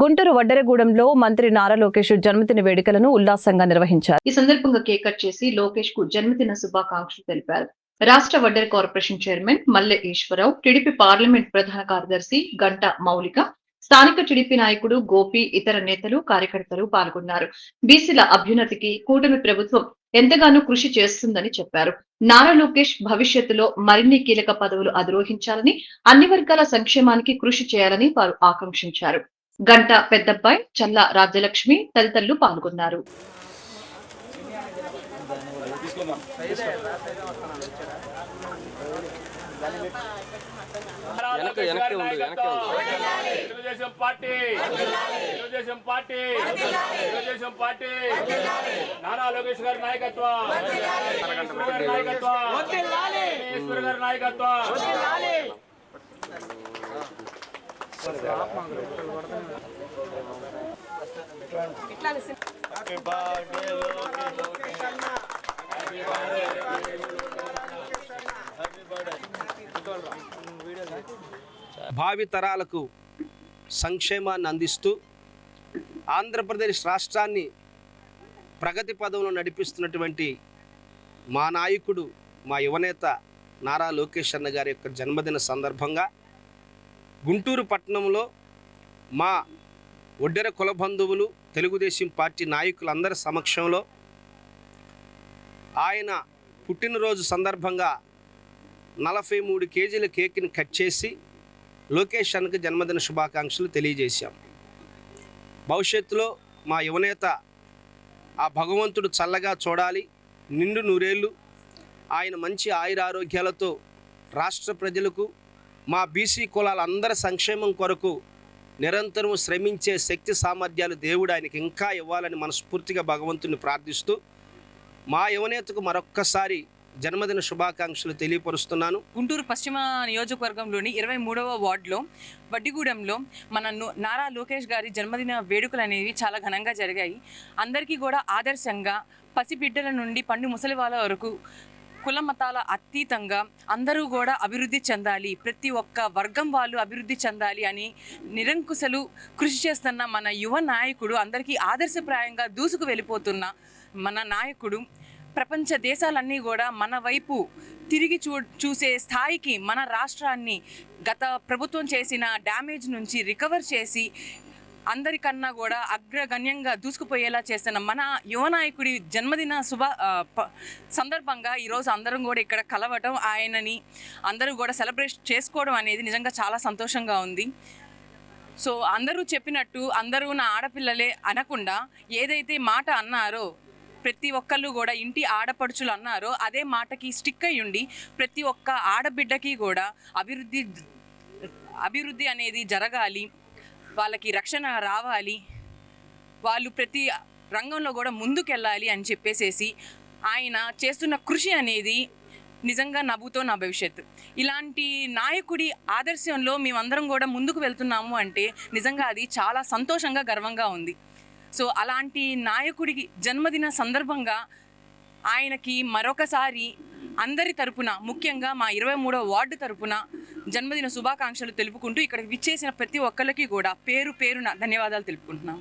గుంటూరు వడ్డరగూడెంలో మంత్రి నారా లోకేష్ జన్మదిన వేడుకలను ఉల్లాసంగా నిర్వహించారు. ఈ సందర్భంగా కేక్ కట్ చేసి లోకేష్కు జన్మదిన శుభాకాంక్షలు తెలిపారు. రాష్ట్ర వడ్డెర కార్పొరేషన్ చైర్మన్ మల్లె ఈశ్వరరావు టీడీపీ పార్లమెంట్ ప్రధాన కార్యదర్శి గంట మౌలిక స్థానిక టీడీపీ నాయకుడు గోపి ఇతర నేతలు కార్యకర్తలు పాల్గొన్నారు. బీసీల అభ్యున్నతికి కూటమి ప్రభుత్వం ఎంతగానో కృషి చేస్తుందని చెప్పారు. నారా లోకేష్ భవిష్యత్తులో మరిన్ని కీలక పదవులు అధిరోహించాలని అన్ని వర్గాల సంక్షేమానికి కృషి చేయాలని వారు ఆకాంక్షించారు. గంట పెద్దబ్బాయి చల్ల రాజ్యలక్ష్మి తదితరులు పాల్గొన్నారు. వెనక్కి వెనక్కి ఉండు వెనక్కి ఉండు. Telugu Desam party Telugu Desam party Telugu Desam party. Nara Lokesh గారి నాయకత్వం ఈశ్వర్ గారి నాయకత్వం ఈశ్వర్ గారి నాయకత్వం. భావి తరాలకు సంక్షేమాన్ని అందిస్తూ ఆంధ్రప్రదేశ్ రాష్ట్రాన్ని ప్రగతి పదంలో నడిపిస్తున్నటువంటి మా నాయకుడు మా యువనేత నారా లోకేష్ అన్న గారి యొక్క జన్మదిన సందర్భంగా గుంటూరు పట్టణంలో మా ఒడ్డెర కుల బంధువులు తెలుగుదేశం పార్టీ నాయకులందరి సమక్షంలో ఆయన పుట్టినరోజు సందర్భంగా నలభై మూడు కేజీల కేక్ని కట్ చేసి లోకేష్ అన్నకు జన్మదిన శుభాకాంక్షలు తెలియజేశాం. భవిష్యత్తులో మా యువనేత ఆ భగవంతుడు చల్లగా చూడాలి నిండు నూరేళ్ళు. ఆయన మంచి ఆయురారోగ్యాలతో రాష్ట్ర ప్రజలకు మా బీసీ కులాలందరి సంక్షేమం కొరకు నిరంతరం శ్రమించే శక్తి సామర్థ్యాలు దేవుడు ఆయనకి ఇంకా ఇవ్వాలని మనస్ఫూర్తిగా భగవంతుని ప్రార్థిస్తూ మా యువనేతకు మరొక్కసారి జన్మదిన శుభాకాంక్షలు తెలియపరుస్తున్నాను. గుంటూరు పశ్చిమ నియోజకవర్గంలోని ఇరవై మూడవ వార్డులో వడ్డిగూడెంలో మన నారా లోకేష్ గారి జన్మదిన వేడుకలు అనేవి చాలా ఘనంగా జరిగాయి. అందరికీ కూడా ఆదర్శంగా పసిబిడ్డల నుండి పండు ముసలి వాళ్ళ వరకు కుల మతాల అతీతంగా అందరూ కూడా అభివృద్ధి చెందాలి. ప్రతి ఒక్క వర్గం వాళ్ళు అభివృద్ధి చెందాలి అని నిరంకుశలు కృషి చేస్తున్న మన యువ నాయకుడు అందరికీ ఆదర్శప్రాయంగా దూసుకు వెళ్ళిపోతున్న మన నాయకుడు ప్రపంచ దేశాలన్నీ కూడా మన వైపు తిరిగి చూ చూసే స్థాయికి మన రాష్ట్రాన్ని గత ప్రభుత్వం చేసిన డ్యామేజ్ నుంచి రికవర్ చేసి అందరికన్నా కూడా అగ్రగణ్యంగా దూసుకుపోయేలా చేస్తున్న మన యువనాయకుడి జన్మదిన శుభ ప- సందర్భంగా ఈరోజు అందరం కూడా ఇక్కడ కలవటం ఆయనని అందరూ కూడా సెలబ్రేట్ చేసుకోవడం అనేది నిజంగా చాలా సంతోషంగా ఉంది. సో అందరూ చెప్పినట్టు అందరూ నా ఆడపిల్లలే అనకుండా ఏదైతే మాట అన్నారో ప్రతి ఒక్కళ్ళు కూడా ఇంటి ఆడపడుచులు అన్నారో అదే మాటకి స్టిక్ అయ్యి ఉండి ప్రతి ఒక్క ఆడబిడ్డకి కూడా అభివృద్ధి అభివృద్ధి అనేది జరగాలి. వాళ్ళకి రక్షణ రావాలి. వాళ్ళు ప్రతి రంగంలో కూడా ముందుకెళ్ళాలి అని చెప్పేసేసి ఆయన చేస్తున్న కృషి అనేది నిజంగా నవ్వుతో నా భవిష్యత్తు. ఇలాంటి నాయకుడి ఆదర్శంలో మేమందరం కూడా ముందుకు వెళ్తున్నాము అంటే నిజంగా అది చాలా సంతోషంగా గర్వంగా ఉంది. సో అలాంటి నాయకుడికి జన్మదిన సందర్భంగా ఆయనకి మరొకసారి అందరి తరపున ముఖ్యంగా మా ఇరవై మూడవ వార్డు తరపున జన్మదిన శుభాకాంక్షలు తెలుపుకుంటూ ఇక్కడికి విచ్చేసిన ప్రతి ఒక్కరికి కూడా పేరు పేరున ధన్యవాదాలు తెలుపుకుంటున్నాం.